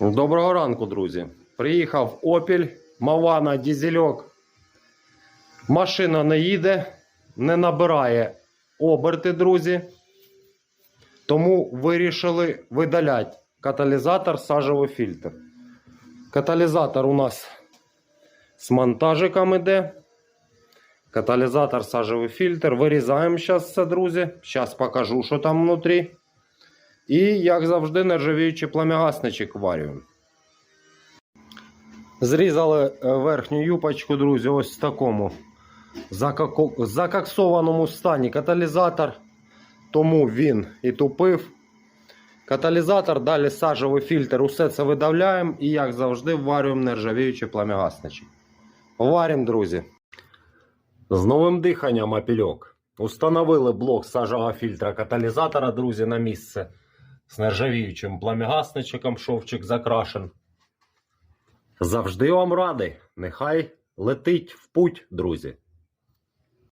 Доброго ранку, друзі. Приїхав Opel, Мавана, дізельок. Машина не їде, не набирає оберти, друзі. Тому вирішили видаляти каталізатор, сажовий фільтр. Каталізатор у нас з монтажиком іде. Каталізатор, сажовий фільтр. Вирізаємо зараз це, друзі. Зараз покажу, що там внутрі. І, як завжди, нержавіючий пламягасничок варюємо. Зрізали е, верхню юпочку, друзі, ось в такому закоксованому стані каталізатор. Тому він і тупив. Каталізатор, далі сажовий фільтр, усе це видавляємо і, як завжди, варюємо нержавіючий пламягасничок. Варимо, друзі. З новим диханням апільок. Установили блок сажового фільтра каталізатора, друзі, на місце з нержавіючим пламягасничком, шовчик закрашен. Завжди вам радий. Нехай летить в путь, друзі.